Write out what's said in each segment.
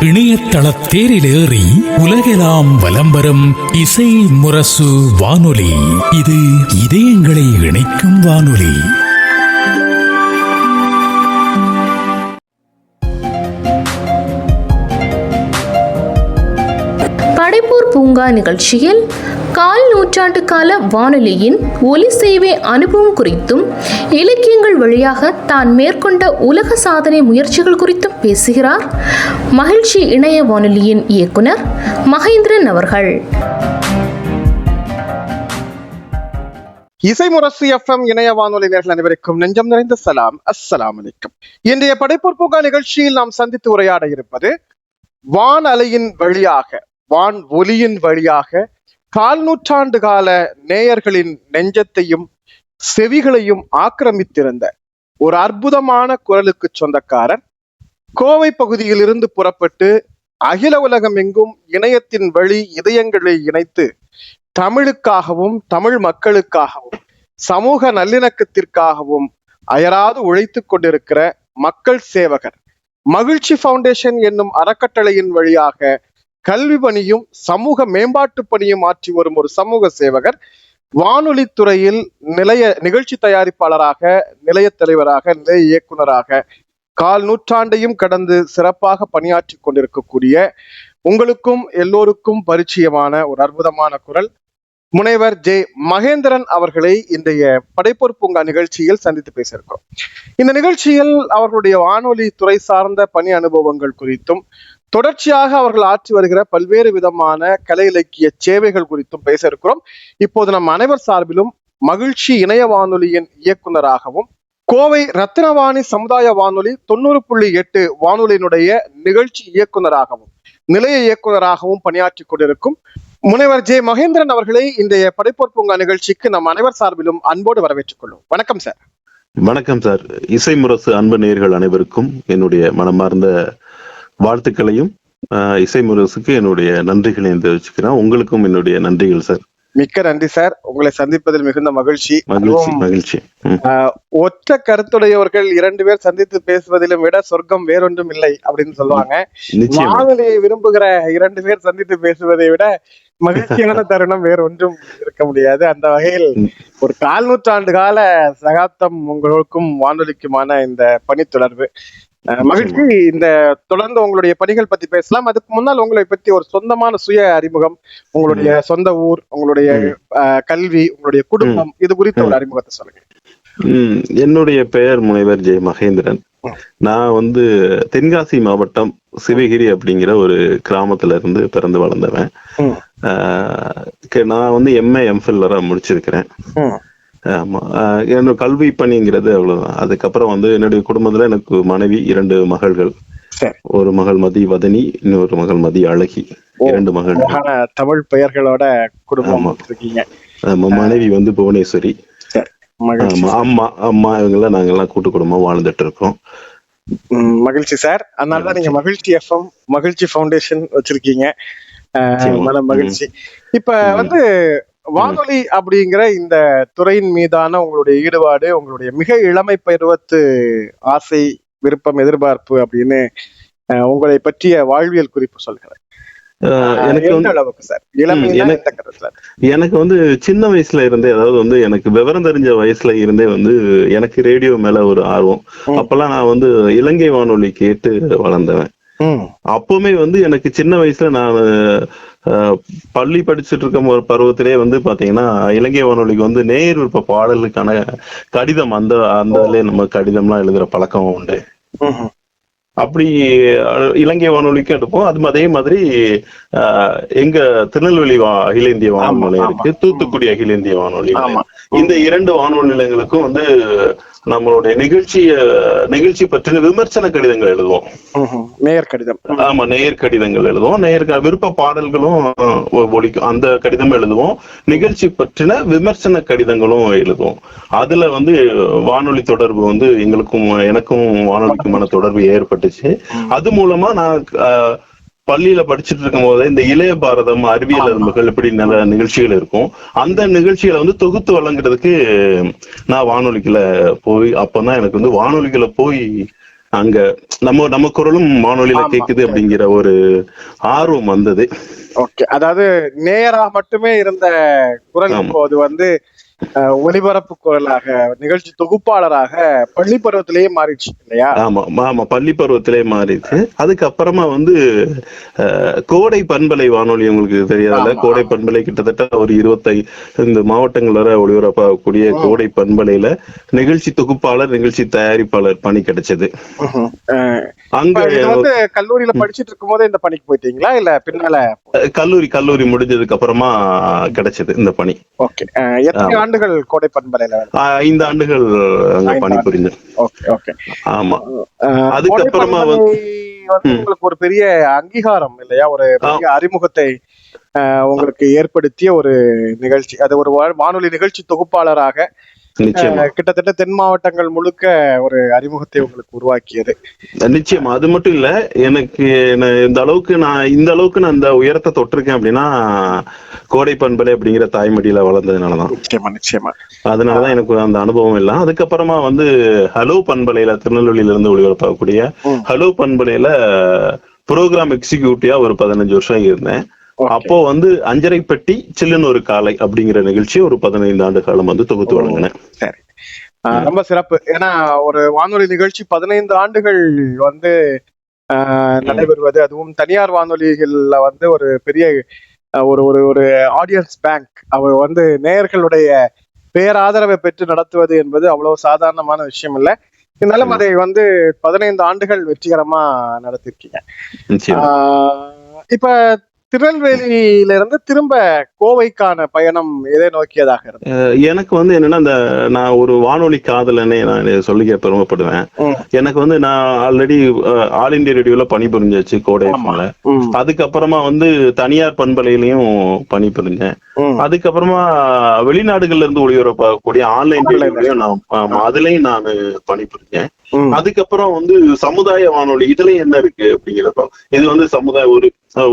இணையதள தேரில் ஏறி உலகெல்லாம் வலம் வரும் இசை முரசு வானொலி. இது இதயங்களை இணைக்கும் வானொலி. படைப்பூர் பூங்கா நிகழ்ச்சியில் கால் நூற்றாண்டு கால வானொலியின் ஒலி சேவை அனுபவம் குறித்தும் இலக்கியங்கள் வழியாக தான் மேற்கொண்ட உலக சாதனை முயற்சிகள் குறித்தும் பேசுகிறார் மகிழ்ச்சி இணைய வானொலியின் இயக்குனர் மகேந்திரன் அவர்கள். இசை முரசு எஃப்எம் இணைய வானொலி நேர்கள் அனைவருக்கும் நெஞ்சம் நிறைந்த சலாம். அஸ்ஸலாம் அலைக்கும். இன்றைய படைப்பூர் பூங்கா நிகழ்ச்சியில் நாம் சந்தித்து உரையாட இருப்பது வான் அலையின் வழியாக வான் ஒலியின் வழியாக கால் நூற்றாண்டு கால நேயர்களின் நெஞ்சத்தையும் செவிகளையும் ஆக்கிரமித்திருந்த ஒரு அற்புதமான குரலுக்கு சொந்தக்காரர் கோவை பகுதியிலிருந்து புறப்பட்டு அகில உலகம் எங்கும் இணையத்தின் வழி இதயங்களை இணைத்து தமிழுக்காகவும் தமிழ் மக்களுக்காகவும் சமூக நல்லிணக்கத்திற்காகவும் அயராது உழைத்து கொண்டிருக்கிற மக்கள் சேவகர். மகிழ்ச்சி ஃபவுண்டேஷன் என்னும் அறக்கட்டளையின் வழியாக கல்வி பணியும் சமூக மேம்பாட்டு பணியும் ஆற்றி வரும் ஒரு சமூக சேவகர். வானொலி துறையில் நிலைய நிகழ்ச்சி தயாரிப்பாளராக நிலைய தலைவராக நிலைய இயக்குனராக கால் நூற்றாண்டையும் கடந்து சிறப்பாக பணியாற்றி கொண்டிருக்கக்கூடிய உங்களுக்கும் எல்லோருக்கும் பரிச்சயமான ஒரு அற்புதமான குரல். முனைவர் ஜே. மகேந்திரன் அவர்களை இன்றைய படைப்போர் பூங்கா நிகழ்ச்சியில் சந்தித்து பேசியிருக்கிறோம். இந்த நிகழ்ச்சியில் அவர்களுடைய வானொலி துறை சார்ந்த பணி அனுபவங்கள் குறித்தும் தொடர்ச்சியாக அவர்கள் ஆற்றி வருகிற பல்வேறு விதமான கலை இலக்கிய சேவைகள் குறித்தும் பேச இருக்கிறோம். இப்போது நம் அனைவர் சார்பிலும் மகிழ்ச்சி இணைய வானொலியின் இயக்குநராகவும் கோவை ரத்தினவாணி சமுதாய வானொலி தொண்ணூறு புள்ளி எட்டு வானொலியினுடைய நிகழ்ச்சி இயக்குனராகவும் நிலைய இயக்குனராகவும் பணியாற்றி கொண்டிருக்கும் முனைவர் ஜே மகேந்திரன் அவர்களை இன்றைய படைப்போர் பூங்கா நிகழ்ச்சிக்கு நம் அனைவர் சார்பிலும் அன்போடு வரவேற்றுக் கொள்ளும் வணக்கம் சார். வணக்கம் சார். இசை முரசு அன்பு நேர்கள் அனைவருக்கும் என்னுடைய மனமார்ந்த வாழ்த்துக்களையும் இசை முரசுக்கு என்னுடைய நன்றிகளையும் தெரிவிச்சுக்கிறேன். உங்களுக்கும் என்னுடைய நன்றிகள் சார். மிக்க நன்றி சார். உங்களை சந்திப்பதில் மிகுந்த மகிழ்ச்சி. மகிழ்ச்சி ஒற்ற கருத்துடையவர்கள் இரண்டு பேர் சந்தித்து பேசுவதிலும் விட சொர்க்கம் வேறொன்றும் இல்லை அப்படின்னு சொல்லுவாங்க. வானொலியை விரும்புகிற இரண்டு பேர் சந்தித்து பேசுவதை விட மகிழ்ச்சியான தருணம் வேற ஒன்றும் இருக்க முடியாது. அந்த வகையில். ஒரு கால் நூற்றாண்டு கால சகாப்தம் உங்களுக்கும் வானொலிக்குமான இந்த பணி தொடர்பு. மகிழ்ச்சி. இந்த தொடர்ந்து உங்களுடைய பணிகள் பத்தி பேசலாம். அதுக்கு முன்னால் உங்களை பத்தி ஒரு சொந்தமான சுய அறிமுகம் உங்களுடைய சொந்த ஊர் உங்களுடைய கல்வி உங்களுடைய குடும்பம் இது குறித்த ஒரு அறிமுகத்தை சொல்லுங்க. என்னுடைய பெயர் முனைவர் ஜெய மகேந்திரன். நான் வந்து தென்காசி மாவட்டம் சிவகிரி அப்படிங்கிற ஒரு கிராமத்துல இருந்து பிறந்து வளர்ந்தவன். நான் வந்து எம்ஏ எம்ஃபில்லரா முடிச்சிருக்கிறேன். ம். ஆமா. ஆஹ் என்னோட கல்வி பணிங்கிறது அவ்வளவுதான். அதுக்கப்புறம் வந்து என்னுடைய குடும்பத்துல எனக்கு மனைவி இரண்டு மகள்கள். ஒரு மகள் மதி வதனி இன்னொரு மகள் மதி அழகி. இரண்டு அழகான தமிழ் பெயர்களோட குடும்பம் ஆமா. இருக்கீங்க மனைவி வந்து புவனேஸ்வரி. அம்மா அம்மா இவங்கெல்லாம் நாங்கெல்லாம் கூட்டு குடும்பமா வாழ்ந்துட்டு இருக்கோம். மகிழ்ச்சி சார். அதனாலதான் நீங்க மகிழ்ச்சி. எஃப்எம் மகிழ்ச்சி ஃபவுண்டேஷன் வச்சிருக்கீங்க. மன மகிழ்ச்சி. இப்ப. வந்து வானொலி அப்படிங்கிற இந்த துறையின் மீதான உங்களுடைய ஈடுபாடு உங்களுடைய மிக இளமை பருவத்து ஆசை விருப்பம் எதிர்பார்ப்பு அப்படின்னு உங்களை பற்றிய வாழ்வியல் குறிப்பு சொல்கிறேன் எனக்கு எனக்கு- வந்து சின்ன வயசுல இருந்தே அதாவது வந்து எனக்கு விவரம் தெரிஞ்ச வயசுல இருந்தே வந்து எனக்கு ரேடியோ மேல ஒரு ஆர்வம். அப்பெல்லாம் நான் வந்து இலங்கை வானொலி கேட்டு வளர்ந்தவன். அப்பவுமே வந்து எனக்கு சின்ன வயசுல நான் பள்ளி படிச்சுட்டு இருக்கும் ஒரு பருவத்திலே வந்து பாத்தீங்கன்னா இலங்கை வானொலிக்கு வந்து நேர் விருப்ப பாடலுக்கான கடிதம் அந்த அந்த நம்ம கடிதம்லாம் எழுதுற பழக்கம் உண்டு. அப்படி இலங்கை வானொலிக்கு எடுப்போம் அது அதே மாதிரி எங்க திருநெல்வேலி அகில இந்திய வானொலி. இருக்கு. தூத்துக்குடி அகில இந்திய வானொலி இந்த இரண்டு வானொலி நிலையங்களுக்கும் வந்து நம்மளுடைய நிகழ்ச்சிய நிகழ்ச்சி பற்றின விமர்சன கடிதங்கள் எழுதுவோம். நேயர் கடிதம். ஆமா நேயர் கடிதங்கள் எழுதுவோம். நேயர் விருப்ப பாடல்களும் ஒ- ஒலிக்கும். அந்த கடிதம் எழுதுவோம். நிகழ்ச்சி பற்றின விமர்சன கடிதங்களும் எழுதுவோம். அதுல வந்து வானொலி தொடர்பு வந்து எங்களுக்கும் எனக்கும் வானொலிக்குமான தொடர்பு ஏற்பட்டுச்சு அது மூலமா நான் பள்ளியில படிச்சுட்டு இருக்கும் போதே இந்த இளைய பாரதம் அறிவியல். அரும்புகள் இப்படி நல்ல நிகழ்ச்சிகள் இருக்கும். அந்த நிகழ்ச்சிகளை வந்து தொகுத்து வழங்குறதுக்கு நான் வானொலிக்குள்ள போய் அப்பதான் எனக்கு வந்து வானொலிக்குள்ள போய் அங்க நம்ம நம்ம குரலும் வானொலியில. கேக்குது அப்படிங்கிற ஒரு ஆர்வம் வந்தது. ஓகே. அதாவது நேயரா மட்டுமே இருந்த குரல் வந்து ஒலிபரப்பு குரலாக நிகழ்ச்சி தொகுப்பாளராக பள்ளி பருவத்திலேயே மாறிடுச்சு இல்லையா? ஆமா ஆமா பள்ளி பருவத்திலே மாறிடுச்சு. அதுக்கப்புறமா வந்து கோடை பண்பலை வானொலி உங்களுக்கு தெரியாதுல்ல? ஆமா. கோடை பண்பலை கிட்டத்தட்ட ஒரு இருபத்தை இந்த மாவட்டங்கள் வரை ஒளிபரப்பாகக்கூடிய கோடை பண்பலையில நிகழ்ச்சி தொகுப்பாளர் நிகழ்ச்சி தயாரிப்பாளர் பணி கிடைச்சது. அங்க வந்து கல்லூரியில படிச்சிட்டு இருக்கும் போதே இந்த பணிக்கு போயிட்டீங்களா? இல்ல பின்னால கல்லூரி கல்லூரி முடிஞ்சதுக்கு அப்புறமா கிடைச்சது இந்த பணி. ஓகே. எத்தனை ஆண்டுகள் கோடை பண்பலையில ஐந்து ஆண்டுகள் அங்க ஐந்து பணிபுரிஞ்சேன் ஓகே ஓகே. ஆமா. அதுக்கப்புறமா வந்து- உங்களுக்கு ஒரு பெரிய அங்கீகாரம் இல்லையா? ஒரு பெரிய அறிமுகத்தை உங்களுக்கு ஏற்படுத்திய ஒரு நிகழ்ச்சி அது ஒரு வானொலி நிகழ்ச்சி தொகுப்பாளராக கிட்டத்தட்ட தென் மாவட்டங்கள் முழுக்க ஒரு அறிமுகத்தை உங்களுக்கு உருவாக்கியது. நிச்சயமா. அது மட்டும் இல்ல எனக்கு இந்த அளவுக்கு நான் இந்த அளவுக்கு நான் இந்த உயரத்தை தொட்டிருக்கேன் அப்படின்னா கோடை பண்பலை அப்படிங்கிற தாய்மடியில வளர்ந்ததுனாலதான். நிச்சயமா நிச்சயமா. அதனாலதான் எனக்கு அந்த அனுபவம் இல்லை. அதுக்கப்புறமா வந்து ஹலோ பண்பலையில திருநெல்வேலியில இருந்து ஒளிபரப்பக்கூடிய. ஹலோ பண்பலையில ப்ரோக்ராம் எக்ஸிக்யூட்டிவா ஒரு பதினஞ்சு வருஷம் இருந்தேன். அப்போ வந்து அஞ்சரை பெட்டி சில்லுன்னு ஒரு காலை அப்படிங்கிற நிகழ்ச்சி ஒரு பதினைந்து ஆண்டு காலம் வந்து தொகுத்து வழங்கினேன் ரொம்ப சிறப்பு. ஏன்னா ஒரு வானொலி நிகழ்ச்சி பதினைந்து ஆண்டுகள் வந்து நடைபெறுவது. அதுவும் தனியார் வானொலிகள்ல வந்து ஒரு பெரிய ஒரு ஒரு ஒரு ஆடியன்ஸ் பேங்க் அவர் வந்து நேயர்களுடைய பேராதரவை பெற்று நடத்துவது என்பது அவ்வளவு சாதாரணமான விஷயம் இல்ல இருந்தாலும் அதை வந்து பதினைந்து ஆண்டுகள் வெற்றிகரமா நடத்திருக்கீங்க. இப்ப திருநெல்வேலியில இருந்து திரும்ப கோவைக்கான பயணம் எதை நோக்கியதாக அஹ் எனக்கு வந்து என்னன்னா இந்த நான் ஒரு வானொலி காதலனே நான் சொல்லிக்க பெருமைப்படுவேன். எனக்கு வந்து நான் ஆல்ரெடி ஆல் இந்தியா ரேடியோல பணிபுரிஞ்சாச்சு கோடை ஆமா. FM ல. ம், அதுக்கப்புறமா வந்து தனியார் பண்பலையிலையும் பணிபுரிஞ்சேன். அதுக்கப்புறமா வெளிநாடுகள்ல இருந்து ஒளிபரப்பக்கூடிய ஆன்லைன் நான் அதுலயும் நான் பணிபுரிஞ்சேன். அதுக்கப்புறம் வந்து சமுதாய வானொலி இதுலயும் என்ன இருக்கு அப்படிங்கிறப்ப இது வந்து சமுதாய ஒரு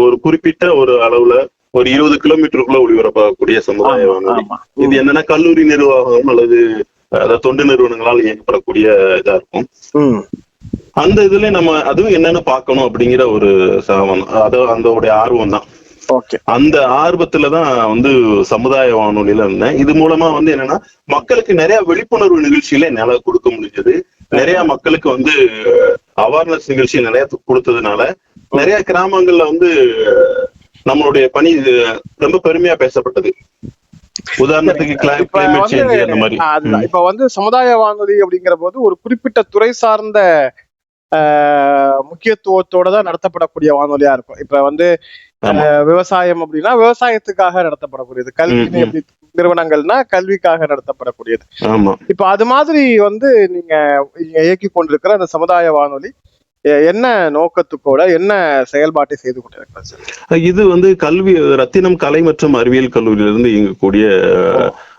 ஒரு குறிப்பிட்ட ஒரு அளவுல ஒரு இருபது கிலோமீட்டருக்குள்ள ஒளிபரப்பக்கூடிய சமுதாய வானொலி. இது என்னன்னா கல்லூரி நிர்வாகம் அல்லது அதாவது தொண்டு நிறுவனங்களால் இயக்கப்படக்கூடிய இதா இருக்கும். அந்த இதுல நம்ம அதுவும் என்னன்னு பார்க்கணும் அப்படிங்கிற ஒரு அது அந்த உடைய ஆர்வம் தான். அந்த ஆர்வத்துல தான் வந்து சமுதாய வானொலியில இருந்தேன். இது மூலமா வந்து என்னன்னா மக்களுக்கு நிறைய விழிப்புணர்வு நிகழ்ச்சியில என்னால கொடுக்க முடிஞ்சது. நிறைய மக்களுக்கு வந்து அவேர்னஸ் நிகழ்ச்சி நிறைய கொடுத்ததுனால நிறைய கிராமங்கள்ல வந்து நம்மளுடைய பணி ரொம்ப பெருமையா பேசப்பட்டது. உதாரணத்துக்கு இப்ப வந்து சமுதாய வானொலி அப்படிங்கிற போது ஒரு குறிப்பிட்ட துறை சார்ந்த ஆஹ், முக்கியத்துவத்தோட தான் நடத்தப்படக்கூடிய வானொலியா இருக்கும். இப்ப வந்து விவசாயம் அப்படின்னா விவசாயத்துக்காக நடத்தப்படக்கூடியது. கல்வி நிறுவனங்கள்னா கல்விக்காக நடத்தப்படக்கூடியது. ஆமா. இப்ப அது மாதிரி வந்து நீங்க இயக்கி கொண்டிருக்கிற அந்த சமுதாய வானொலி என்ன நோக்கத்துக்கோட என்ன செயல்பாட்டை செய்து கொண்டிருக்கிறது? இது வந்து கல்வி ரத்தினம் கலை மற்றும் அறிவியல் கல்லூரியிலிருந்து இயங்கக்கூடிய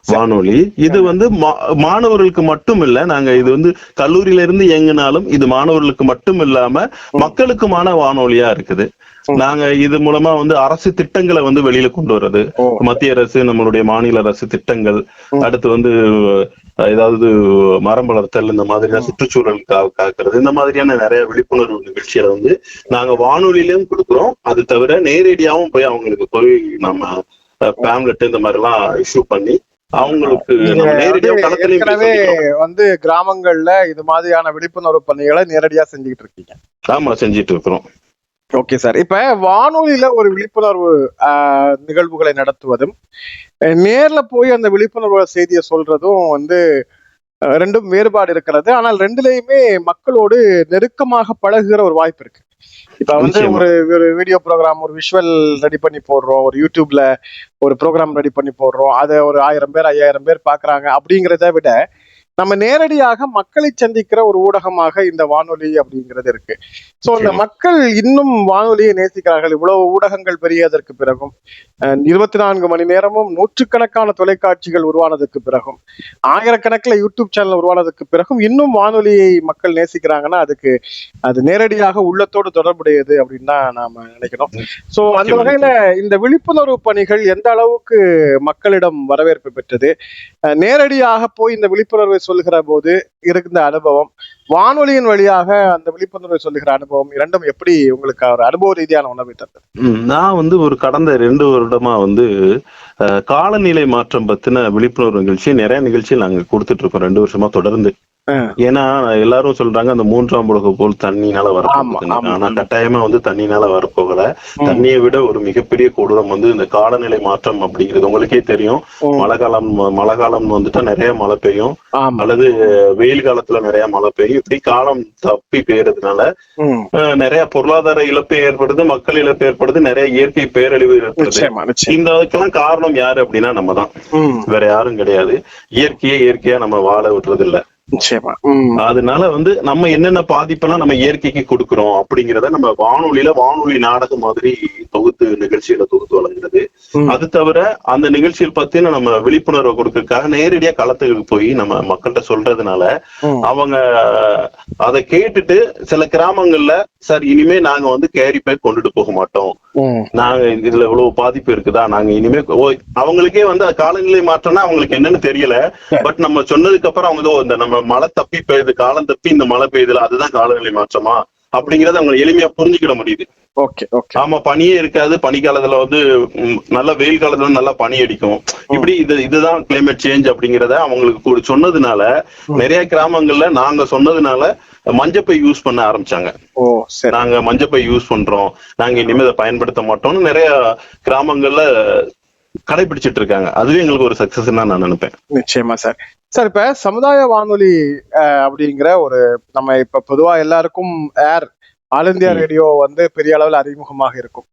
வானொலி. இது வந்து மா- மாணவர்களுக்கு மட்டும் இல்ல நாங்க இது வந்து கல்லூரியில இருந்து இயங்கினாலும் இது மாணவர்களுக்கு மட்டும் இல்லாம மக்களுக்குமான வானொலியா இருக்குது. நாங்க இது மூலமா வந்து அரசு திட்டங்களை வந்து வெளியில கொண்டு வர்றது. மத்திய அரசு நம்மளுடைய மாநில அரசு திட்டங்கள். அடுத்து வந்து ஏதாவது மரம் வளர்த்தல் இந்த மாதிரி சுற்றுச்சூழல் காக்கிறது. இந்த மாதிரியான நிறைய விழிப்புணர்வு நிகழ்ச்சிகளை வந்து நாங்க வானொலியிலயும் கொடுக்குறோம். அது தவிர நேரடியாவும் போய் அவங்களுக்கு போய் நம்ம பேம்லெட் இந்த மாதிரி எல்லாம் இஷ்யூ பண்ணி அவங்களுக்கு வந்து ஏற்கனவே கிராமங்கள்ல இது மாதிரியான விழிப்புணர்வு பணிகளை நேரடியா செஞ்சுக்கிட்டு இருக்கீங்க. ஆமா செஞ்சிட்டு இருக்கிறோம். Okay sir. இப்ப வானொலியில ஒரு விழிப்புணர்வு ஆஹ், நிகழ்வுகளை நடத்துவதும் நேர்ல போய் அந்த விழிப்புணர்வு செய்தியை சொல்றதும் வந்து ரெண்டும் வேறுபாடு இருக்கிறது. ஆனால் ரெண்டுலயுமே மக்களோடு நெருக்கமாக பழகுகிற ஒரு வாய்ப்பு இருக்கு. இப்ப வந்து. ஒரு ஒரு வீடியோ ப்ரோக்ராம் ஒரு விஷுவல் ரெடி பண்ணி போடுறோம் ஒரு யூடியூப்ல ஒரு ப்ரோக்ராம் ரெடி பண்ணி போடுறோம் அதை ஒரு ஆயிரம் பேர் ஐயாயிரம் பேர் பாக்குறாங்க அப்படிங்கிறத விட நம்ம நேரடியாக மக்களை சந்திக்கிற ஒரு ஊடகமாக இந்த வானொலி அப்படிங்கிறது இருக்கு. சோ இந்த. மக்கள் இன்னும் வானொலியை நேசிக்கிறார்கள். இவ்வளவு ஊடகங்கள் பெரியதற்கு பிறகும். இருபத்தி நான்கு மணி நேரமும் நூற்றுக்கணக்கான தொலைக்காட்சிகள் உருவானதுக்கு பிறகும். ஆயிரக்கணக்கில் யூடியூப் சேனல் உருவானதுக்கு பிறகும் இன்னும் வானொலியை மக்கள் நேசிக்கிறாங்கன்னா அதுக்கு அது நேரடியாக உள்ளத்தோடு தொடர்புடையது அப்படின்னு தான் நாம நினைக்கிறோம் சோ அந்த. வகையில இந்த விழிப்புணர்வு பணிகள் எந்த அளவுக்கு மக்களிடம் வரவேற்பு பெற்றது? நேரடியாக போய் இந்த விழிப்புணர்வை சொல்லுகிற போது இருந்த அனுபவம். வானொலியின் வழியாக அந்த விழிப்புணர்வை சொல்லுகிற அனுபவம் இரண்டும் எப்படி உங்களுக்கு ஒரு அனுபவ ரீதியான உணர்வை தந்தது? நான் வந்து ஒரு கடந்த ரெண்டு வருடமா வந்து காலநிலை மாற்றம் பத்தின விழிப்புணர்வு நிகழ்ச்சி நிறைய நிகழ்ச்சி நாங்க கொடுத்துட்டு இருக்கோம். ரெண்டு வருஷமா தொடர்ந்து. ஏன்னா எல்லாரும் சொல்றாங்க அந்த மூன்றாம் உலக போல் தண்ணினால ஆமா. ஆனா கட்டாயமா வந்து தண்ணினால வரப்போகல. தண்ணியை விட ஒரு மிகப்பெரிய கொடூரம் வந்து இந்த காலநிலை மாற்றம் அப்படிங்கிறது உங்களுக்கே தெரியும். மழை காலம் மழை காலம் வந்துட்டா நிறைய மழை பெய்யும். அல்லது வெயில் காலத்துல நிறைய மழை பெய்யும். இப்படி காலம் தப்பி பெய்யறதுனால நிறைய பொருளாதார இழப்பு ஏற்படுது மக்கள் இழப்பு ஏற்படுது நிறைய இயற்கை பேரழிவு ஏற்படுது. இந்த அதுக்கெல்லாம் காரணம் யாரு அப்படின்னா நம்ம தான். வேற யாரும் கிடையாது. இயற்கையே இயற்கையா நம்ம வாழ விடுறது இல்ல நிச்சயமா. அதனால வந்து நம்ம என்னென்ன பாதிப்பெல்லாம் நம்ம இயற்கைக்கு கொடுக்கிறோம் அப்படிங்கறத நம்ம வானொலியில வானொலி நாடகம் மாதிரி தொகுத்து நிகழ்ச்சிகளை தொகுத்து வழங்குறது. அது தவிர அந்த நிகழ்ச்சிகள் பத்தின நம்ம விழிப்புணர்வை கொடுக்கறதுக்காக நேரடியா களத்துக்கு போய் நம்ம மக்கள்கிட்ட சொல்றதுனால. அவங்க அதை கேட்டுட்டு சில கிராமங்கள்ல சார் இனிமே நாங்க வந்து கேரி பேக் கொண்டுட்டு போக மாட்டோம். நாங்க இதுல இவ்வளவு பாதிப்பு இருக்குதா நாங்க இனிமே அவங்களுக்கே வந்து காலநிலை மாற்றம்னா அவங்களுக்கு என்னன்னு தெரியல பட் நம்ம சொன்னதுக்கு அப்புறம் அவங்க இந்த நம்ம மழை தப்பி பெய்யுது காலம் தப்பி இந்த மழை பெய்யுதுல அதுதான் காலநிலை மாற்றமா? அப்படிங்கறத அவங்க எளிமையா புரிஞ்சுக்கிட முடியுது. ஆமா பனியே இருக்காது. பனிக்காலத்துல வந்து நல்ல வெயில் காலத்துல நல்லா பனி அடிக்கும். இப்படி இது இதுதான் கிளைமேட் சேஞ்ச் அப்படிங்கறத அவங்களுக்கு கூட சொன்னதுனால நிறைய கிராமங்கள்ல நாங்க சொன்னதுனால மஞ்சப்பை யூஸ் பண்ண ஆரம்பிச்சாங்க. நாங்க மஞ்சப்பை யூஸ் பண்றோம். நாங்க இனிமே இதை பயன்படுத்த மாட்டோம்னு நிறைய கிராமங்கள்ல கடைபிடிச்சிட்டு இருக்காங்க. அதுவே எங்களுக்கு ஒரு சக்சஸ் நான் நினைப்பேன். நிச்சயமா சார். சார் இப்ப சமுதாய வானொலி அப்படிங்கிற ஒரு நம்ம இப்ப பொதுவா எல்லாருக்கும் ஏர் ஆல் இந்தியா. ரேடியோ வந்து பெரிய அளவில் அறிமுகமாக இருக்கும்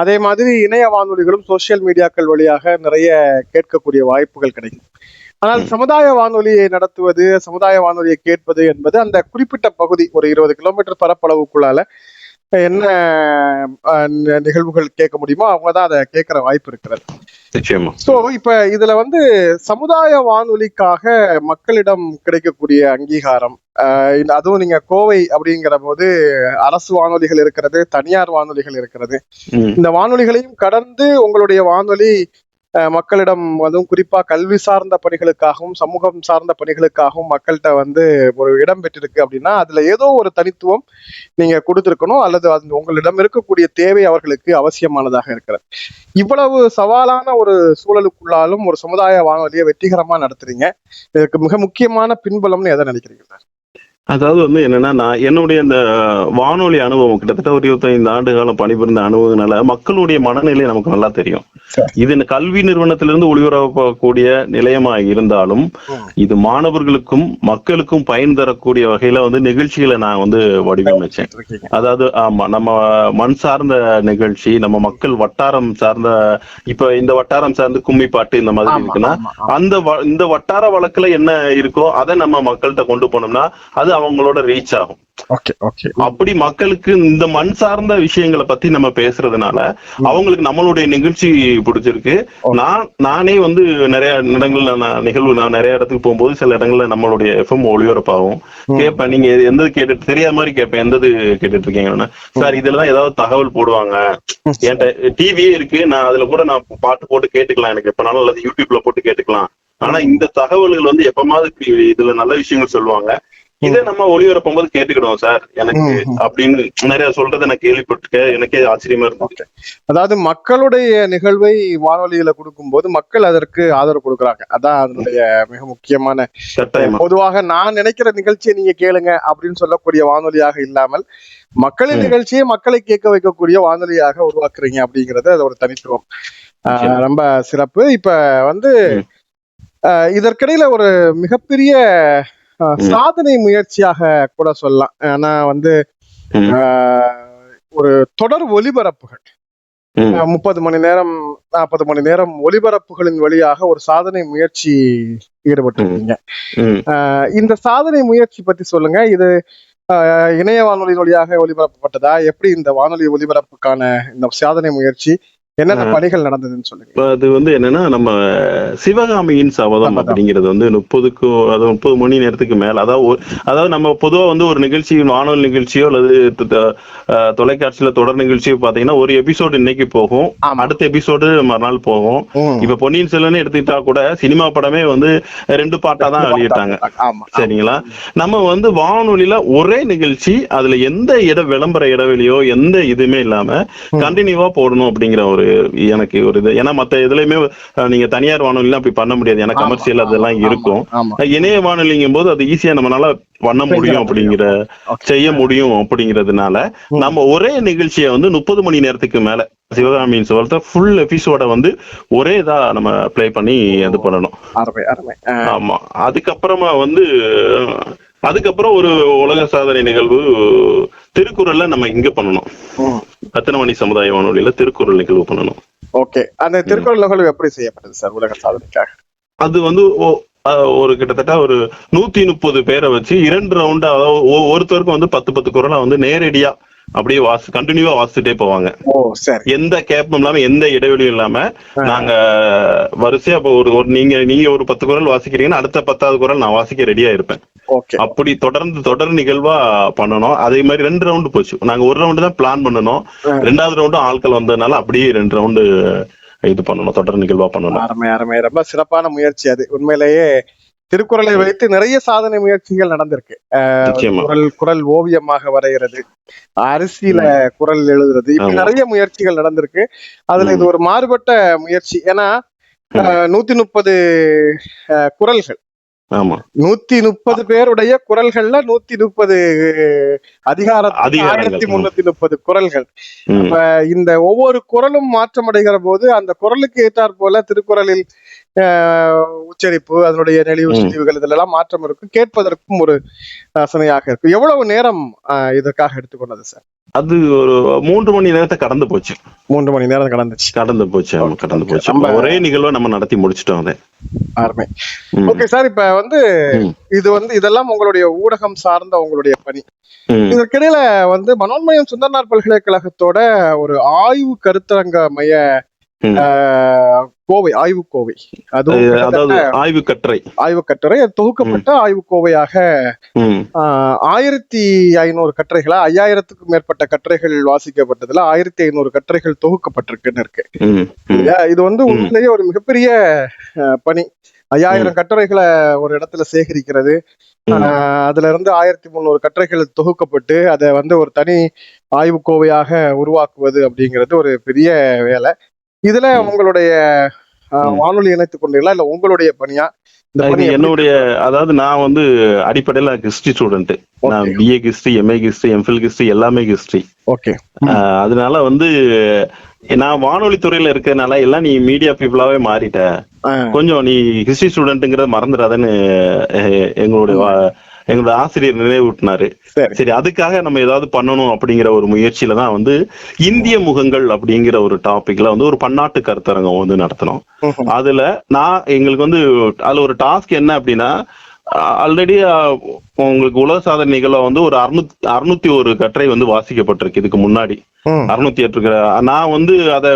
அதே மாதிரி இணைய வானொலிகளும் சோஷியல் மீடியாக்கள் வழியாக நிறைய கேட்கக்கூடிய வாய்ப்புகள் கிடைக்கும் ஆனால். சமுதாய வானொலியை நடத்துவது சமுதாய வானொலியை கேட்பது என்பது அந்த குறிப்பிட்ட பகுதி ஒரு இருபது கிலோமீட்டர் பரப்பளவுக்குள்ளால என்ன நிகழ்வுகள் கேட்க முடியுமோ அவங்க தான் அதை கேட்கிற வாய்ப்பு இருக்கிறது. சோ இப்ப இதுல வந்து சமுதாய வானொலிக்காக மக்களிடம் கிடைக்கக்கூடிய அங்கீகாரம் அதுவும் நீங்க கோவை அப்படிங்கிற போது அரசு வானொலிகள் இருக்கிறது தனியார் வானொலிகள் இருக்கிறது. இந்த வானொலிகளையும் கடந்து உங்களுடைய வானொலி மக்களிடம் அதுவும் குறிப்பாக கல்வி சார்ந்த பணிகளுக்காகவும் சமூகம் சார்ந்த பணிகளுக்காகவும் மக்கள்கிட்ட வந்து ஒரு இடம் பெற்றிருக்கு அப்படின்னா அதில் ஏதோ ஒரு தனித்துவம் நீங்கள் கொடுத்துருக்கணும் அல்லது அது உங்களிடம் இருக்கக்கூடிய தேவை அவர்களுக்கு அவசியமானதாக இருக்கிறது. இவ்வளவு சவாலான ஒரு சூழலுக்குள்ளாலும் ஒரு சமுதாய வானொலியை வெற்றிகரமாக நடத்துறீங்க. இதுக்கு மிக முக்கியமான பின்பலம்னு எதை நினைக்கிறீங்க சார்? அதாவது வந்து என்னன்னா நான் என்னுடைய இந்த வானொலி அனுபவம் கிட்டத்தட்ட ஒரு இருபத்தைந்து ஆண்டு காலம் பணிபுரிந்த அனுபவத்தினால மக்களுடைய மனநிலை நமக்கு நல்லா தெரியும். இது கல்வி நிறுவனத்திலிருந்து ஒளிபரப்பக்கூடிய நிலையமா இருந்தாலும். இது மாணவர்களுக்கும் மக்களுக்கும் பயன் தரக்கூடிய வகையில வந்து நிகழ்ச்சிகளை நான் வந்து வடிவமைச்சேன் அதாவது ஆமா நம்ம மண் சார்ந்த நிகழ்ச்சி நம்ம மக்கள் வட்டாரம் சார்ந்த இப்ப இந்த வட்டாரம் சார்ந்து கும்மி பாட்டு இந்த மாதிரி இருக்குன்னா. அந்த இந்த வட்டார வழக்குல என்ன இருக்கோ அதை நம்ம மக்கள்கிட்ட கொண்டு போனோம்னா அது அவங்களோட ரீச் ஆகும். ஓகே அப்படி மக்களுக்கு இந்த மண் சார்ந்த விஷயங்களை பத்தி நம்ம பேசுறதுனால அவங்களுக்கு நம்மளுடைய நிகழ்ச்சி பிடிச்சிருக்கு. நான் நானே வந்து நிறைய இடங்கள்ல நான் நிகழ்வு நான் நிறைய இடத்துக்கு போகும்போது சில இடங்கள்ல நம்மளுடைய எஃப்எம் ஒளிபரப்பாகும். கேட்பேன். நீங்க எது- எந்தது கேட்டுட்டு தெரியாத மாதிரி கேட்பேன். எந்தது கேட்டுட்டு இருக்கீங்கன்னா சார் இதெல்லாம் ஏதாவது தகவல் போடுவாங்க. என்கிட்ட டிவியே இருக்கு. நான் அதுல கூட நான் பாட்டு போட்டு கேட்டுக்கலாம் எனக்கு. எப்பனாலும் அல்லது யூடியூப்ல போட்டு கேட்டுக்கலாம். ஆனா இந்த தகவல்கள் வந்து எப்பமாவது இதுல நல்ல விஷயங்கள் சொல்லுவாங்க. இதை நம்ம ஒளிபரப்பும் போது கேட்டுக்கிடுவோம் சார். எனக்கு. அப்படின்னு நிறைய சொல்றதை நான் கேள்விப்பட்டிருக்கேன். எனக்கே ஆச்சரியமா இருந்துச்சு. அதாவது மக்களுடைய நிகழ்வை வானொலியில கொடுக்கும்போது மக்கள் அதற்கு ஆதரவு கொடுக்குறாங்க. அதான் அதனுடைய மிக முக்கியமான பொதுவாக நான் நினைக்கிற நிகழ்ச்சியை நீங்க கேளுங்க அப்படின்னு சொல்லக்கூடிய வானொலியாக இல்லாமல் மக்களின். நிகழ்ச்சியை மக்களை கேட்க வைக்கக்கூடிய வானொலியாக உருவாக்குறீங்க அப்படிங்கிறது அது ஒரு தனித்துவம். ரொம்ப சிறப்பு. இப்ப வந்து இதற்கிடையில ஒரு மிகப்பெரிய. சாதனை முயற்சியாக கூட சொல்லலாம். ஆனா வந்து ஒரு தொடர் ஒலிபரப்புகள். முப்பது மணி நேரம் நாற்பது மணி நேரம் ஒலிபரப்புகளின் வழியாக ஒரு சாதனை முயற்சி ஈடுபட்டிருக்கீங்க. இந்த சாதனை முயற்சி பத்தி சொல்லுங்க. இது இணைய வானொலி வழியாக ஒலிபரப்பப்பட்டதா? எப்படி இந்த வானொலி ஒலிபரப்புக்கான இந்த சாதனை முயற்சி? என்னென்ன பணிகள் நடந்ததுன்னு சொல்லுங்க. அது வந்து என்னன்னா நம்ம சிவகாமியின் சபதம். அப்படிங்கிறது வந்து முப்பதுக்கு அதாவது முப்பது மணி நேரத்துக்கு மேல. அதாவது அதாவது நம்ம பொதுவா வந்து ஒரு நிகழ்ச்சி வானொலி நிகழ்ச்சியோ அல்லது தொலைக்காட்சியில தொடர் நிகழ்ச்சியோ பாத்தீங்கன்னா ஒரு எபிசோடு இன்னைக்கு போகும். அடுத்த எபிசோடு மறுநாள் போகும். இப்ப பொன்னியின் செல்வன் எடுத்துக்கிட்டா கூட சினிமா படமே வந்து ரெண்டு பாட்டா தான் வெளியிட்டாங்க. சரிங்களா? நம்ம வந்து வானொலியில ஒரே நிகழ்ச்சி அதுல எந்த இட விளம்பர இடைவெளியோ எந்த இதுவுமே இல்லாம கண்டினியூவா போடணும் அப்படிங்கிற ஒரு எனக்கு ஒரு இது. ஏன்னா மத்த இதுலயுமே நீங்க தனியார் வானொலிலாம் அப்படி பண்ண முடியாது. ஏன்னா கமர்ஷியல் அதெல்லாம் இருக்கும். இணைய வானொலிங்கும் போது அது ஈஸியா நம்மளால பண்ண முடியும் அப்படிங்கிற. செய்ய முடியும் அப்படிங்கிறதுனால நம்ம ஒரே நிகழ்ச்சியை வந்து முப்பது மணி நேரத்துக்கு மேல சிவகாமியின் சோழத்தை ஃபுல் எபிசோட வந்து ஒரே இதா நம்ம ப்ளே பண்ணி இது பண்ணணும். ஆமா. அதுக்கப்புறமா வந்து அதுக்கப்புறம் ஒரு உலக சாதனை நிகழ்வு திருக்குறள்ல நம்ம இங்க பண்ணணும். ம். ரத்தனமணி சமுதாய வானொலியில திருக்குறள் நிகழ்வு பண்ணணும். ஓகே. அந்த திருக்குறள் நிகழ்வு எப்படி செய்யப்பட்டது சார் உலக சாதனைக்காக? அது வந்து ஒரு கிட்டத்தட்ட ஒரு நூத்தி முப்பது பேரை வச்சு இரண்டு ரவுண்டா ஒருத்தருக்கும் வந்து பத்து பத்து குரலா வந்து நேரடியா அப்படியே வாசி கண்டினியூவா வாசிச்சுட்டே போவாங்க. எந்த கேப்பும் இல்லாம எந்த இடைவெளியும் இல்லாம நாங்க வரிசையா இப்போ ஒரு ஒரு நீங்க நீங்க ஒரு பத்து குரல் வாசிக்கிறீங்கன்னா அடுத்த பத்தாவது குரல் நான் வாசிக்க ரெடியா இருப்பேன். அப்படி தொடர்ந்து தொடர் நிகழ்வா பண்ணணும். அதே மாதிரி ரெண்டு ரவுண்டு போச்சு. நாங்க ஒரு ரவுண்டு தான் பிளான் பண்ணணும். ரெண்டாவது ரவுண்டும் ஆட்கள் வந்ததுனால அப்படியே ரெண்டு ரவுண்டு இது பண்ணணும் தொடர் நிகழ்வா பண்ணணும். அருமை அருமை. ரொம்ப சிறப்பான முயற்சி அது. உண்மையிலேயே திருக்குறளை வைத்து நிறைய சாதனை முயற்சிகள் நடந்திருக்கு. குரல் குரல் ஓவியமாக வரைகிறது அரிசியில குரல் எழுதுறது இப்படி. நிறைய முயற்சிகள் நடந்திருக்கு. அதுல இது ஒரு மாறுபட்ட முயற்சி. ஏன்னா அஹ், நூத்தி முப்பது குரல்கள் ஆமா. நூத்தி முப்பது பேருடைய குரல்கள்ல நூத்தி முப்பது அதிகார அதிகாரங்கள். ஆயிரத்தி முன்னூத்தி முப்பது குரல்கள். ம். அப்ப இந்த ஒவ்வொரு குரலும் மாற்றமடைகிற போது அந்த குரலுக்கு ஏற்றாற் போல திருக்குறளில் உச்சரிப்பு அதனுடைய நெளிவு. சுழிவுகள் இதெல்லாம் மாற்றம் இருக்கும். கேட்பதற்கும் ஒரு ரசனையாக இருக்கும். எவ்வளவு நேரம் ஆஹ், இதற்காக எடுத்துக்கொண்டது சார்? அது ஒரு மூன்று மணி நேரத்தை கடந்து போச்சு. மூன்று மணி நேரம் கடந்துச்சு. கடந்து போச்சு. கடந்து. போச்சு. ஒரே நிகழ்வை நம்ம நடத்தி முடிச்சிட்டோம். அதை அருமை ம். ஓகே சார் இப்ப வந்து. இது வந்து இதெல்லாம் உங்களுடைய ஊடகம் சார்ந்த உங்களுடைய பணி. இதற்கிடையில வந்து மனோன்மயம் சுந்தரனார் பல்கலைக்கழகத்தோட ஒரு ஆய்வு கருத்தரங்க மைய கோவை ஆய்வு கோவை அதாவது ஆய்வு கட்டுரை ஆய்வு கட்டுரை தொகுக்கப்பட்ட ஆய்வு கோவையாக ஆயிரத்தி ஐநூறு கட்டுரைகளா ஐயாயிரத்துக்கும் மேற்பட்ட கட்டுரைகள் வாசிக்கப்பட்டதுல ஆயிரத்தி ஐநூறு கட்டுரைகள் தொகுக்கப்பட்டிருக்குன்னு இருக்கு? இது வந்து. உண்மையிலேயே ஒரு மிகப்பெரிய பணி. ஐயாயிரம் கட்டுரைகளை ஒரு இடத்துல சேகரிக்கிறது. அதுல இருந்து ஆயிரத்தி முந்நூறு கட்டுரைகள் தொகுக்கப்பட்டு அதை வந்து ஒரு தனி ஆய்வு கோவையாக உருவாக்குவது அப்படிங்கிறது ஒரு பெரிய வேலை. இதுல. உங்களுடைய. வானொலி இணைத்துக் கொண்டீங்களா? இல்ல உங்களுடைய பணியா? என்னுடைய அதாவது நான் வந்து அடிப்படையில ஹிஸ்டரி ஸ்டூடெண்ட் நான். BA history MA history MPhil history எல்லாமே ஹிஸ்டரி ஓகே அதனால வந்து நான் வானொலி துறையில இருக்கறனால எல்லாம் நீ மீடியா பீப்புளாவே மாறிட்ட. கொஞ்சம் நீ ஹிஸ்டரி ஸ்டூடெண்ட்ங்கிறத மறந்துடாதன்னு எங்களுடைய எங்களோட ஆசிரியர் நினைவூட்டினாரு. சரி. அதுக்காக நம்ம ஏதாவது பண்ணணும் அப்படிங்கிற ஒரு முயற்சியில தான் வந்து இந்திய முகங்கள் அப்படிங்கிற ஒரு டாபிக்ல வந்து ஒரு பன்னாட்டு கருத்தரங்கம் வந்து நடத்தினோம் ம்ஹும். அதுல நான் எங்களுக்கு வந்து அதுல ஒரு டாஸ்க் என்ன அப்படின்னா ஆல்ரெடி உங்களுக்கு உலக சாதனை நிகழ்வ வந்து ஒரு அறுநூத்தி அறுநூத்தி ஒரு கட்டுரை வந்து வாசிக்கப்பட்டிருக்கு இதுக்கு முன்னாடி. அறுநூத்தி எட்டு நான் வந்து அதை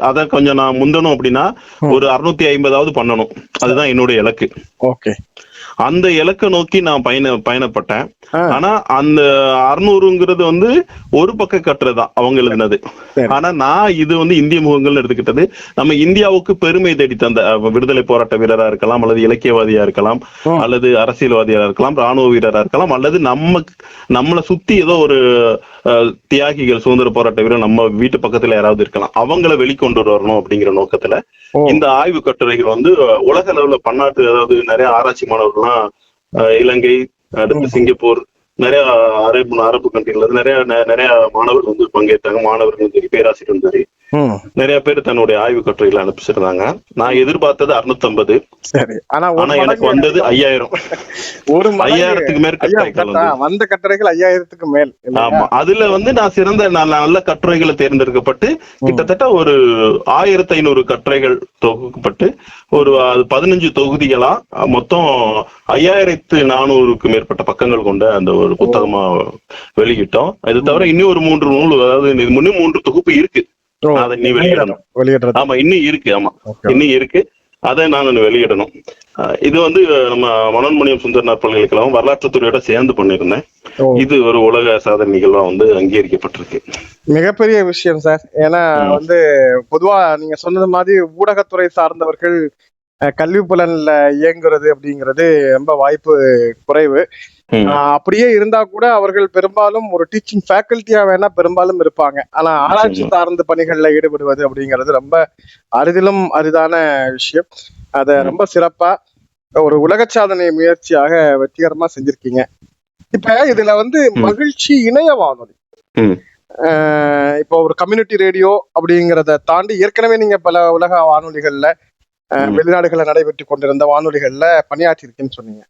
அதை கொஞ்சம் நான் முந்தணும் அப்படின்னா ஒரு அறுநூத்தி ஐம்பதாவது பண்ணணும். அதுதான் என்னுடைய இலக்கு. ஓகே. அந்த இலக்கை நோக்கி நான் பயண பயணப்பட்டேன். ஆனா அந்த அறுநூறுங்கிறது வந்து ஒரு பக்க கட்டுறதுதான் அவங்க எழுதினது. ஆனா நான் இது வந்து இந்திய முகங்கள் எடுத்துக்கிட்டது நம்ம இந்தியாவுக்கு பெருமை தேடி தந்த விடுதலை போராட்ட வீரரா இருக்கலாம் அல்லது இலக்கியவாதியா இருக்கலாம். அல்லது அரசியல்வாதியா இருக்கலாம் ராணுவ வீரரா இருக்கலாம் அல்லது நம்ம நம்மளை சுத்தி ஏதோ ஒரு தியாகிகள் சுதந்திர போராட்ட வீரர் நம்ம வீட்டு பக்கத்துல யாராவது இருக்கலாம் அவங்கள வெளிக்கொண்டு வரணும் அப்படிங்கிற நோக்கத்துல. இந்த ஆய்வு கட்டுரைகள் வந்து உலக அளவுல பன்னாட்டு அதாவது நிறைய ஆராய்ச்சி மாணவர்கள்லாம் அஹ், இலங்கை அடுத்து சிங்கப்பூர் நிறைய அரபு அரபு கண்ட்ரில இருந்து நிறைய நிறைய மாணவர்கள் வந்து பங்கேற்றாங்க. மாணவர்கள் சரி பேராசிரியரும் சரி. நிறைய பேர் தன்னுடைய ஆய்வு கட்டுரைகளை அனுப்பிச்சிருந்தாங்க. நான் எதிர்பார்த்தது 650 சரி. ஆனா எனக்கு வந்தது ஐயாயிரம். ஒரு ஐயாயிரத்துக்கு மேல்? வந்து கட்டுரைகள் ஐயாயிரத்துக்கு மேல்? ஆமா. அதுல வந்து நான் சிறந்த நல்ல நல்ல கட்டுரைகளை தேர்ந்தெடுக்கப்பட்டு கிட்டத்தட்ட ஒரு ஆயிரத்தி ஐநூறு கட்டுரைகள் தொகுக்கப்பட்டு ஒரு அது பதினஞ்சு தொகுதிகளா மொத்தம் ஐயாயிரத்து நானூறுக்கு மேற்பட்ட பக்கங்கள் கொண்ட அந்த ஒரு புத்தகமா வெளியிட்டோம். இது தவிர இன்னும் ஒரு மூன்று நூல் அதாவது இது இன்னும் மூன்று தொகுப்பு இருக்கு. அதை நீ வெளியிடணும். ஆமா இன்னும் இருக்கு ஆமா. இன்னும் இருக்கு. அதை நான் வெளியிடணும். இது வந்து நம்ம மனோன்மணியம் சுந்தரனார் பல்கலைக்கழகம் வரலாற்றுத் துறையோட சேர்ந்து பண்ணியிருந்தேன். ஓ. இது ஒரு உலக சாதனை நிகழ்வா வந்து அங்கீகரிக்கப்பட்டிருக்கு. மிகப்பெரிய விஷயம் சார். ஏன்னா. வந்து பொதுவா நீங்க சொன்னது மாதிரி ஊடகத்துறை சார்ந்தவர்கள் கல்வி புலன்ல இயங்குறது அப்படிங்கிறது ரொம்ப வாய்ப்பு குறைவு அப்படியே இருந்தா கூட அவர்கள் பெரும்பாலும் ஒரு டீச்சிங் ஃபேக்கல்ட்டியா வேணா பெரும்பாலும் இருப்பாங்க ஆனா ஆராய்ச்சி. சார்ந்த பணிகள்ல ஈடுபடுவது அப்படிங்கிறது ரொம்ப அரிதிலும் அரிதான விஷயம் அத. ரொம்ப சிறப்பா ஒரு உலக சாதனை முயற்சியாக வெற்றிகரமா செஞ்சிருக்கீங்க இப்ப இதுல வந்து. மகிழ்ச்சி இணைய வானொலி இப்போ ஒரு கம்யூனிட்டி ரேடியோ அப்படிங்கிறத தாண்டி ஏற்கனவே நீங்க பல உலக வானொலிகள்ல. வெளிநாடுகளில் நடைபெற்று கொண்டிருந்த வானொலிகள்ல பணியாற்றி இருக்கேன்னு சொன்னீங்க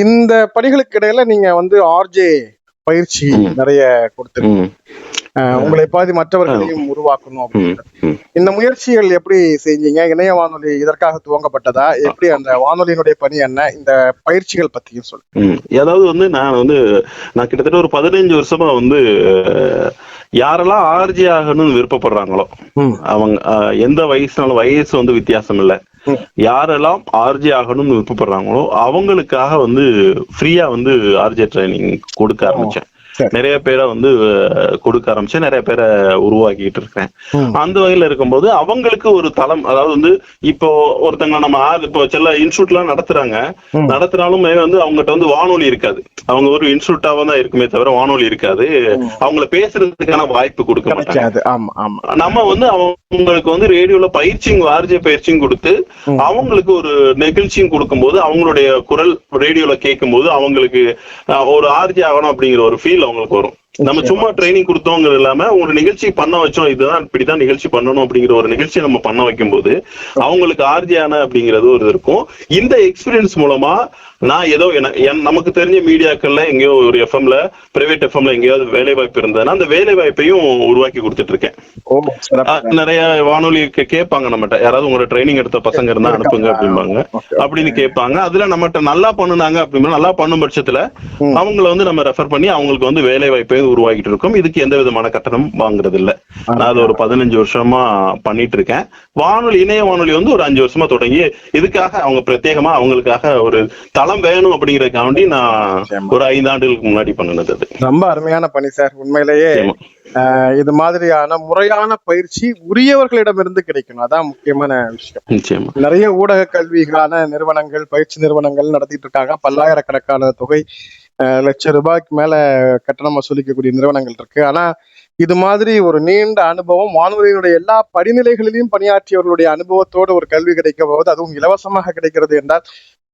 இந்த பணிகளுக்கு இடையில நீங்க வந்து ஆர்ஜே பயிற்சி. நிறைய கொடுத்துருக்கீங்க. உங்களை பாதி மற்றவர்களையும் உருவாக்கணும். அப்படின்னு. இந்த முயற்சிகள் எப்படி செஞ்சீங்க? இணைய வானொலி இதற்காக துவங்கப்பட்டதா? எப்படி அந்த வானொலியினுடைய பணி என்ன? இந்த பயிற்சிகள் பத்தியும் சொல்லு ம். அதாவது வந்து நான் வந்து நான் கிட்டத்தட்ட ஒரு பதினஞ்சு வருஷமா வந்து யாரெல்லாம் ஆர்ஜி ஆகணும்னு விருப்பப்படுறாங்களோ. அவங்க எந்த வயசுனாலும் வயசு வந்து வித்தியாசம் இல்ல. யாரெல்லாம் ஆர்ஜி ஆகணும்னு விருப்பப்படுறாங்களோ அவங்களுக்காக வந்து ஃப்ரீயா வந்து ஆர்ஜே ட்ரைனிங் கொடுக்க ஆரம்பிச்சேன். நிறைய பேரை வந்து கொடுக்க ஆரம்பிச்சேன் நிறைய பேரை உருவாக்கிட்டு இருக்கேன். அந்த வகையில இருக்கும்போது அவங்களுக்கு ஒரு தளம் அதாவது வந்து இப்போ ஒருத்தங்க நம்ம இப்போ சில இன்ஸ்டியூட் எல்லாம் நடத்துறாங்க. நடத்தினாலுமே வந்து அவங்ககிட்ட வந்து வானொலி இருக்காது. அவங்க ஒரு இன்ஸ்டியூட்டாவா தான் இருக்குமே தவிர வானொலி இருக்காது. அவங்கள பேசுறதுக்கான வாய்ப்பு கொடுக்க மாட்டாங்க. நம்ம வந்து அவங்களுக்கு வந்து ரேடியோல பயிற்சியும் வார்ஜிய பயிற்சியும் கொடுத்து. அவங்களுக்கு ஒரு நிகழ்ச்சியும் கொடுக்கும்போது அவங்களுடைய குரல் ரேடியோல கேட்கும்போது அவங்களுக்கு அஹ், ஒரு ஆர்ஜி ஆகணும் அப்படிங்கிற ஒரு ஃபீல் உங்களுக்கு வரும். நம்ம சும்மா ட்ரைனிங் கொடுத்தோங்கிறது இல்லாம ஒரு நிகழ்ச்சி பண்ண வச்சோம். இதுதான் இப்படிதான் நிகழ்ச்சி பண்ணணும் அப்படிங்கிற ஒரு நிகழ்ச்சி நம்ம பண்ண வைக்கும்போது அவங்களுக்கு ஆர்ஜியான அப்படிங்கிறது ஒரு இருக்கும். இந்த எக்ஸ்பீரியன்ஸ் மூலமா நான் ஏதோ நமக்கு தெரிஞ்ச மீடியாக்கள்ல எங்கேயோ ஒரு எஃப்எம்ல பிரைவேட் எஃப்எம்ல எங்கேயாவது வேலை வாய்ப்பு இருந்ததுன்னா அந்த வேலை வாய்ப்பையும் உருவாக்கி கொடுத்துட்டு இருக்கேன். நிறைய வானொலி கே- கேட்பாங்க நம்மகிட்ட. யாராவது உங்களோட ட்ரைனிங் எடுத்த பசங்க இருந்தா அனுப்புங்க அப்படிம்பாங்க. அப்படின்னு கேட்பாங்க. அதுல நம்மகிட்ட நல்லா பண்ணுனாங்க அப்படின்னா நல்லா பண்ணும் பட்சத்துல. அவங்கள வந்து நம்ம ரெஃபர் பண்ணி அவங்களுக்கு வந்து வேலை வாய்ப்பையும் உருவாக்கிட்டு இருக்கோம். இதுக்கு எந்த விதமான கட்டணம் வாங்குறது இல்ல நான் அது ஒரு பதினஞ்சு வருஷமா பண்ணிட்டு இருக்கேன். வானொலி இணைய வானொலி வந்து ஒரு அஞ்சு வருஷமா தொடங்கி இதுக்காக அவங்க பிரத்யேகமா அவங்களுக்காக ஒரு தளம் வேணும் அப்படிங்கறதுக்காண்டி நான். ஒரு ஐந்து ஆண்டுகளுக்கு முன்னாடி பண்ணினது அது. ரொம்ப அருமையான பணி சார். உண்மையிலேயே இது மாதிரியான முறையான பயிற்சி உரியவர்களிடமிருந்து கிடைக்கணும். அதான் முக்கியமான விஷயம். நிறைய ஊடக கல்விக்கான நிறுவனங்கள் பயிற்சி நிறுவனங்கள் நடத்திட்டு இருக்காங்க. பல்லாயிரக்கணக்கான தொகை லட்சம் ரூபாய்க்கு மேல கட்டணம் வசூலிக்கக்கூடிய நிறுவனங்கள் இருக்கு. ஆனா இது மாதிரி ஒரு நீண்ட அனுபவம் வானொலியினுடைய எல்லா படிநிலைகளிலும் பணியாற்றியவர்களுடைய அனுபவத்தோடு ஒரு கல்வி கிடைக்க போவது அதுவும் இலவசமாக கிடைக்கிறது என்றால்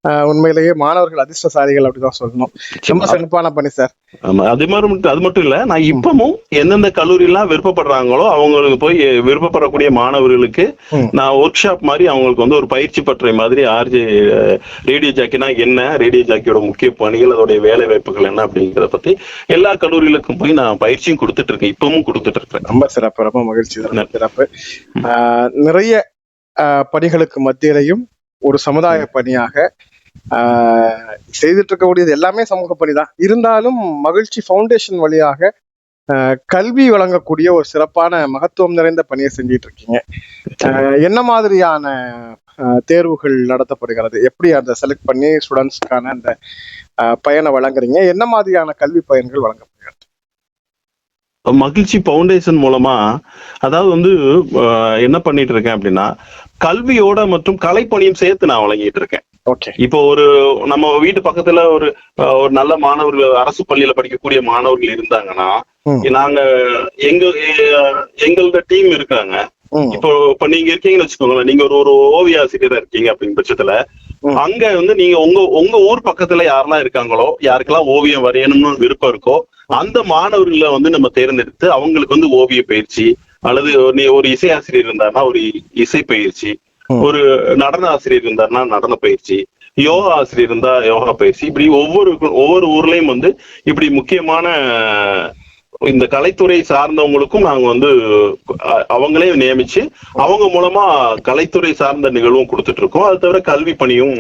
உண்மையிலேயே மாணவர்கள் அதிர்ஷ்டசாலிகள் அப்படிதான் சொல்லணும். ரொம்ப சிறப்பான பணி சார். ஆமா அது மாதிரி அது மட்டும் இல்ல நான் இப்பமும் எந்தெந்த கல்லூரி எல்லாம் விருப்பப்படுறாங்களோ அவங்களுக்கு போய் விருப்பப்படக்கூடிய மாணவர்களுக்கு. நான் ஒர்க் ஷாப் மாதிரி அவங்களுக்கு வந்து ஒரு பயிற்சி பற்றை மாதிரி ஆர்ஜே ரேடியோ ஜாக்கினா என்ன ரேடியோ ஜாக்கியோட முக்கிய பணிகள் அதோடைய வேலை வாய்ப்புகள் என்ன அப்படிங்கறத பத்தி எல்லா கல்லூரிகளுக்கும் போய் நான் பயிற்சியும் கொடுத்துட்டு இருக்கேன் இப்பவும் கொடுத்துட்டு இருக்கேன். ரொம்ப சிறப்பு ரொம்ப மகிழ்ச்சி சிறப்பு. ஆஹ் நிறைய பணிகளுக்கு மத்தியிலையும் ஒரு சமுதாய பணியாக செய்துட்டு இருக்கக்கூடியது எல்லாமே சமூக பணி தான் இருந்தாலும் மகிழ்ச்சி ஃபவுண்டேஷன் வழியாக கல்வி வழங்கக்கூடிய ஒரு சிறப்பான மகத்துவம் நிறைந்த பணியை செஞ்சிட்டு இருக்கீங்க என்ன மாதிரியான தேர்வுகள் நடத்தப்படுகிறது? எப்படி அந்த செலக்ட் பண்ணி ஸ்டூடெண்ட்ஸ்க்கான அந்த பயனை வழங்குறீங்க? என்ன மாதிரியான கல்வி பயன்கள் வழங்கப்படுகிறது? மகிழ்ச்சி ஃபவுண்டேஷன் மூலமா அதாவது வந்து என்ன பண்ணிட்டு இருக்கேன் அப்படின்னா கல்வியோட மற்றும் கலைப்பணியும் சேர்த்து நான் வழங்கிட்டு இருக்கேன் இப்போ ஒரு நம்ம வீட்டு பக்கத்துல ஒரு ஒரு நல்ல மாணவர்கள் அரசு பள்ளியில படிக்கக்கூடிய மாணவர்கள் இருந்தாங்கன்னா. நாங்க எங்க எங்களோட டீம் இருக்காங்க இப்போ இப்ப நீங்க இருக்கீங்கன்னு வச்சுக்கோங்களேன் நீங்க ஒரு ஒரு ஓவிய ஆசிரியரா இருக்கீங்க அப்படிங்கிற பட்சத்துல. அங்க வந்து நீங்க உங்க உங்க ஊர் பக்கத்துல யாரெல்லாம் இருக்காங்களோ யாருக்கெல்லாம் ஓவியம் வரையணும்னு விருப்பம் இருக்கோ அந்த மாணவர்களை வந்து நம்ம தேர்ந்தெடுத்து அவங்களுக்கு வந்து ஓவிய பயிற்சி அல்லது ஒரு- நீ ஒரு இசை ஆசிரியர் இருந்தாருன்னா ஒரு இசை பயிற்சி. ஒரு நடன ஆசிரியர் இருந்தாருன்னா நடன பயிற்சி யோகா ஆசிரியர் இருந்தா யோகா பயிற்சி இப்படி ஒவ்வொரு ஒவ்வொரு ஊர்லயும் வந்து இப்படி முக்கியமான இந்த கலைத்துறை சார்ந்தவங்களுக்கும் நாங்க வந்து அவங்களே நியமிச்சு அவங்க மூலமா கலைத்துறை சார்ந்த நிகழ்வும் கொடுத்துட்டு இருக்கோம் அது தவிர கல்வி பணியும்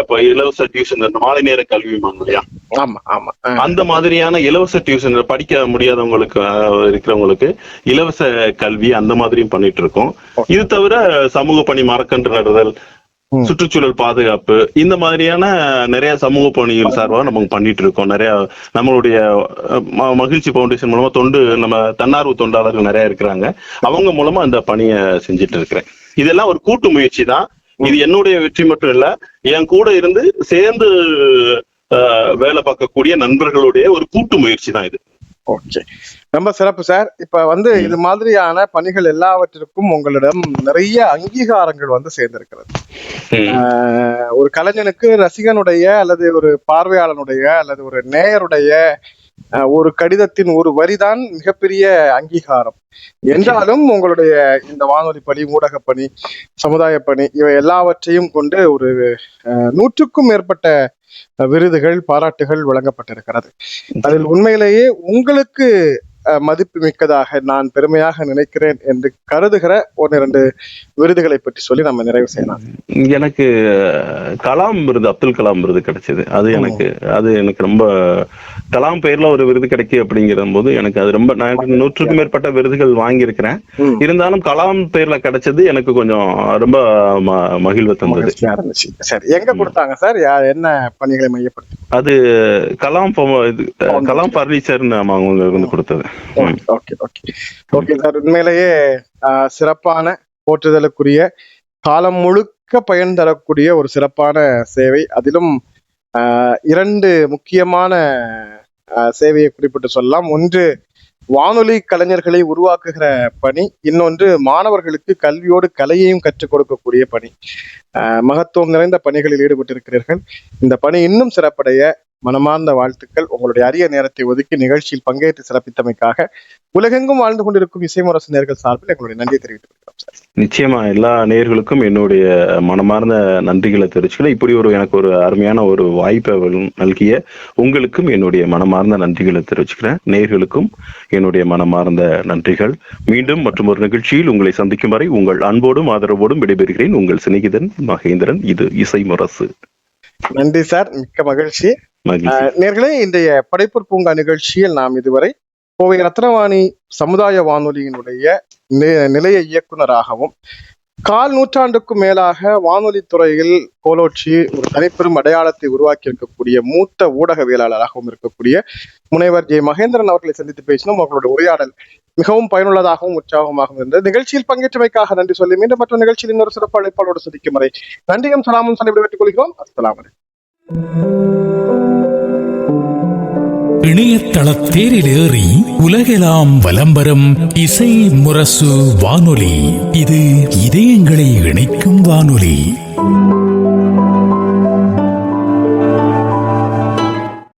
இப்ப இலவச டியூஷன் மாலை நேர கல்வி இல்லையா ஆமா ஆமா. அந்த மாதிரியான இலவச டியூஷன் படிக்க முடியாதவங்களுக்கு இருக்கிறவங்களுக்கு இலவச கல்வி அந்த மாதிரியும் பண்ணிட்டு இருக்கோம் இது தவிர சமூக பணி மரக்கன்று நடுதல். சுற்றுச்சூழல் பாதுகாப்பு இந்த மாதிரியான நிறைய சமூக பணிகள் சார்பாக நம்ம பண்ணிட்டு இருக்கோம் நிறைய நம்மளுடைய மகிழ்ச்சி ஃபவுண்டேஷன் மூலமா தொண்டு நம்ம தன்னார்வ தொண்டாளர்கள் நிறைய இருக்கிறாங்க. அவங்க மூலமா அந்த பணியை செஞ்சுட்டு இருக்கிறேன் இதெல்லாம் ஒரு கூட்டு முயற்சி தான். இது என்னுடைய வெற்றி மட்டும் இல்ல என் கூட இருந்து சேர்ந்து வேலை பார்க்கக்கூடிய நண்பர்களுடைய ஒரு கூட்டு முயற்சி தான் இது. ஓகே ரொம்ப சிறப்பு சார் இப்ப வந்து இது மாதிரியான பணிகள் எல்லாவற்றிற்கும் உங்களிடம் நிறைய அங்கீகாரங்கள் வந்து சேர்ந்திருக்கிறது. ஒரு கலைஞனுக்கு ரசிகனுடைய அல்லது ஒரு பார்வையாளனுடைய அல்லது ஒரு நேயருடைய ஒரு கடிதத்தின் ஒரு வரிதான் மிகப்பெரிய அங்கீகாரம். என்றாலும் உங்களுடைய இந்த வானொலி பணி ஊடக பணி சமுதாய பணி இவை எல்லாவற்றையும் கொண்டு ஒரு நூற்றுக்கும் மேற்பட்ட விருதுகள் பாராட்டுகள் வழங்கப்பட்டிருக்கிறது. அதில் உண்மையிலேயே உங்களுக்கு மதிப்பு மிக்கதாக நான் பெருமையாக நினைக்கிறேன் என்று கருதுகிற ஒன்று இரண்டு விருதுகளை பற்றி சொல்லி நம்ம நிறைவு செய்யலாம். எனக்கு கலாம் விருது அப்துல் கலாம் விருது கிடைச்சது. அது எனக்கு அது எனக்கு ரொம்ப கலாம் பெயர்ல ஒரு விருது கிடைக்கு அப்படிங்கிற போது எனக்கு அது ரொம்ப நான் எனக்கு நூற்றுக்கும் மேற்பட்ட விருதுகள் வாங்கியிருக்கிறேன். இருந்தாலும் கலாம் பெயர்ல கிடைச்சது எனக்கு கொஞ்சம் ரொம்ப மகிழ்வு தந்தது. சரி எங்க கொடுத்தாங்க சார்? என்ன பணிகளை மையப்படுத்தி அது கலாம் கலாம் பர்னிச்சர்னு அவங்க வந்து கொடுத்தது. ஓகே ஓகே ஓகே சார் உண்மையிலேயே சிறப்பான போற்றுதலுக்குரிய காலம் முழுக்க பயன் தரக்கூடிய ஒரு சிறப்பான சேவை. அதிலும் இரண்டு முக்கியமான சேவையை குறிப்பிட்டு சொல்லலாம். ஒன்று வானொலி கலைஞர்களை உருவாக்குகிற பணி. இன்னொன்று மாணவர்களுக்கு கல்வியோடு கலையையும் கற்றுக் கொடுக்கக்கூடிய பணி. மகத்துவம் நிறைந்த பணிகளில் ஈடுபட்டிருக்கிறீர்கள். இந்த பணி இன்னும் சிறப்படைய மனமார்ந்த வாழ்த்துக்கள். உங்களுடைய அரிய நேரத்தை ஒதுக்கி நிகழ்ச்சியில் பங்கேற்று சிறப்பித்தமைக்காக உலகெங்கும் வாழ்ந்து கொண்டிருக்கும் இசைமுரசு நேர்கள் சார்பில் எங்களுடைய நன்றியை தெரிவித்துக் கொள்கிறோம் சார். நிச்சயமா எல்லா நேயர்களுக்கும் என்னுடைய மனமார்ந்த நன்றிகளை தெரிவிச்சுக்கிறேன். இப்படி ஒரு எனக்கு ஒரு அருமையான ஒரு வாய்ப்பை நல்கிய உங்களுக்கும் என்னுடைய மனமார்ந்த நன்றிகளை தெரிவிச்சுக்கிறேன். நேயர்களுக்கும் என்னுடைய மனமார்ந்த நன்றிகள். மீண்டும் மற்றும் ஒரு நிகழ்ச்சியில் உங்களை சந்திக்கும் வரை உங்கள் அன்போடும் ஆதரவோடும் விடைபெறுகிறேன். உங்கள் சிநேகிதன் மகேந்திரன். இது இசை முரசு நன்றி சார். மிக்க மகிழ்ச்சி. நேர்களே இன்றைய படைப்பூர் பூங்கா நிகழ்ச்சியில் நாம் இதுவரை கோவை ரத்னவாணி சமுதாய வானொலியினுடைய நிலைய இயக்குனராகவும் கால் நூற்றாண்டுக்கும் மேலாக வானொலி துறையில் கோலோச்சி ஒரு தனிப்பெரும் அடையாளத்தை உருவாக்கி இருக்கக்கூடிய மூத்த ஊடகவியலாளராகவும் இருக்கக்கூடிய முனைவர் ஜெய மகேந்திரன் அவர்களை சந்தித்து பேசினோம். அவர்களுடைய உரையாடல் மிகவும் பயனுள்ளதாகவும் உற்சாகமாகவும் இருந்தது. நிகழ்ச்சியில் பங்கேற்றமைக்காக நன்றி சொல்லி மீண்டும் மற்ற நிகழ்ச்சியில் இன்னொரு சிறப்பு அழைப்பாளோடு சந்திக்கும் வரை நன்றியும் சலாமும் சொல்லி விடைபெற்றுக் கொள்கிறோம். அஸ்லாம் தேரிலேறி ஏறி உலகெலாம் வரும் இசை முரசு வானொலி. இது இதயங்களை இணைக்கும் வானொலி.